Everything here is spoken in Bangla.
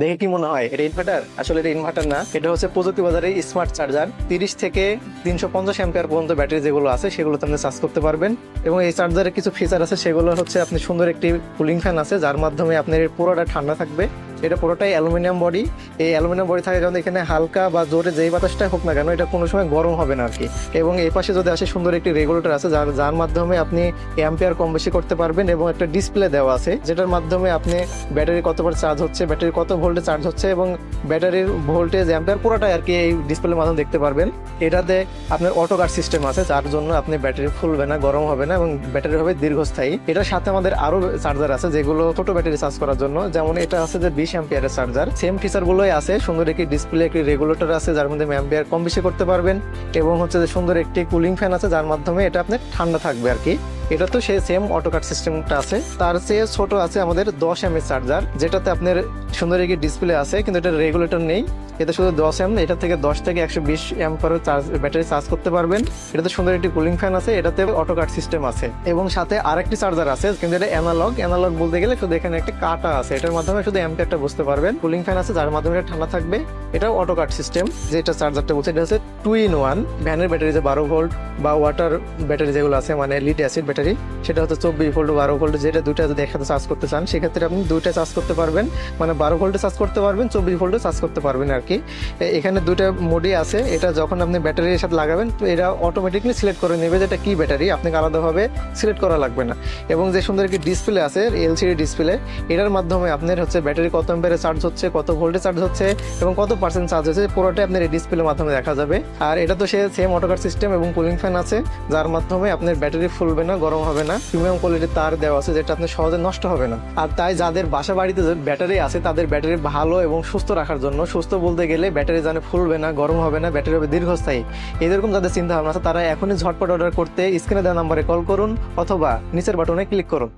দেখে কি মনে হয়? এটা ইনভার্টার আসলে এটা ইনভার্টার না। এটা হচ্ছে প্রযুক্তি বাজারে স্মার্ট চার্জার তিরিশ থেকে তিনশো পঞ্চাশ অ্যাম্পিয়ার পর্যন্ত ব্যাটারি যেগুলো আছে সেগুলো আপনি চার্জ করতে পারবেন। এবং এই চার্জারের কিছু ফিচার আছে, সেগুলো হচ্ছে আপনি সুন্দর একটি কুলিং ফ্যান আছে, যার মাধ্যমে আপনার পুরোটা ঠান্ডা থাকবে। এটা পুরোটাই অ্যালুমিনিয়াম বডি। এই অ্যালুমিনিয়াম বডি থাকে যখন এখানে হালকা বা জোরে যেই বাতাসটা হোক না কেন, এটা কোনো সময় গরম হবে না আর কি এবং এই পাশে যদি আসে সুন্দর একটি রেগুলেটর আছে, যার যার মাধ্যমে আপনি অ্যাম্পিয়ার কম বেশি করতে পারবেন এবং একটা ডিসপ্লে দেওয়া আছে, যেটার মাধ্যমে আপনি ব্যাটারি কতবার চার্জ হচ্ছে ব্যাটারি কত ভোল্টে চার্জ হচ্ছে এবং ব্যাটারির ভোল্টেজ অ্যাম্পিয়ার পুরোটাই আর কি এই ডিসপ্লের মাধ্যমে দেখতে পারবেন। এটাতে আপনার অটো কাট সিস্টেম আছে, যার জন্য আপনি ব্যাটারি ফুলবে না, গরম হবে না এবং ব্যাটারি হবে দীর্ঘস্থায়ী। এটার সাথে আমাদের আরও চার্জার আছে, যেগুলো ছোটো ব্যাটারি চার্জ করার জন্য। যেমন এটা আছে যে বিশ অ্যাম্পিয়ারের চার্জার সেম ফিচার গুলোই আছে, সুন্দর একটি ডিসপ্লে একটি রেগুলেটর আছে, যার মধ্যে অ্যাম্পিয়ার কম বেশি করতে পারবেন, এবং হচ্ছে যে সুন্দর একটি কুলিং ফ্যান আছে, যার মাধ্যমে এটা আপনার ঠান্ডা থাকবে আর কি। এটা তো সে সেম অটো কাট সিস্টেমটা আছে। তার চেয়ে ছোট আছে আমাদের দশ এম চার্জার যেটাতে আপনার সুন্দর একটি ডিসপ্লে আছে, কিন্তু এটা রেগুলেটর নেই। এটা শুধু দশ এম এটা থেকে দশ থেকে একশো বিশ এম্পার চার্জ ব্যাটারি চার্জ করতে পারবেন। এটাতে সুন্দর একটি কুলিং ফ্যান আছে, এটাতে অটো কাট সিস্টেম আছে। এবং সাথে আরেকটি চার্জার আছে, কিন্তু এটা অ্যানালগ অ্যানালগ বলতে গেলে শুধু এখানে একটা কাটা আছে, এটার মাধ্যমে শুধু অ্যাম্পিয়ারটা বুঝতে পারবেন। কুলিং ফ্যান আছে, যার মাধ্যমে ঠান্ডা থাকবে। এটাও অটো কাট সিস্টেম যেটা চার্জারটা বলছে, এটা হচ্ছে টু ইন ওয়ান ভ্যানের ব্যাটারি যে বারো ভোল্ট বা ওয়াটার ব্যাটারি যেগুলো আছে মানে লিড অ্যাসিড ব্যাটারি সেটা হচ্ছে চব্বিশ ভোল্ট, বারো ভোল্ট, যেটা দুইটা যদি চার্জ করতে চান, সেক্ষেত্রে আপনি দুইটা চার্জ করতে পারবেন। মানে বারো ভোল্টে চার্জ করতে পারবেন, চব্বিশ ভোল্টে চার্জ করতে পারবেন আর কি। এখানে দুইটা মোডই আছে। এটা যখন আপনি ব্যাটারির সাথে লাগাবেন, তো এটা অটোমেটিকলি সিলেক্ট করে নেবে যে এটা কি ব্যাটারি আপনাকে আলাদাভাবে সিলেক্ট করা লাগবে না। এবং যে সুন্দর একটি ডিসপ্লে আছে এলসিডি ডিসপ্লে এটার মাধ্যমে আপনার হচ্ছে ব্যাটারি কত এম্পারে চার্জ হচ্ছে, কত ভোল্টে চার্জ হচ্ছে, এবং কত পার্সেন্ট চার্জ হচ্ছে, পুরোটাই আপনার এই ডিসপ্লের মাধ্যমে দেখা যাবে। আর এটা তো সে সেম অটোকার সিস্টেম এবং কুলিং ফ্যান আছে, যার মাধ্যমে আপনার ব্যাটারি ফুলবে না গরম হবে না। প্রিমিয়াম কোয়ালিটির তার দেওয়া আছে, যেটা আপনার সহজে নষ্ট হবে না। আর তাই যাদের বাসা বাড়িতে ব্যাটারি আছে, তাদের ব্যাটারি ভালো এবং সুস্থ রাখার জন্য, সুস্থ বলতে গেলে ব্যাটারি যেন ফুলবে না, গরম হবে না ব্যাটারি হবে দীর্ঘস্থায়ী। এরকম যাদের চিন্তা ভাবনা আছে, তারা এখনই ঝটপট অর্ডার করতে স্ক্রিনে দেওয়া নাম্বারে কল করুন অথবা নিচের বাটনে ক্লিক করুন।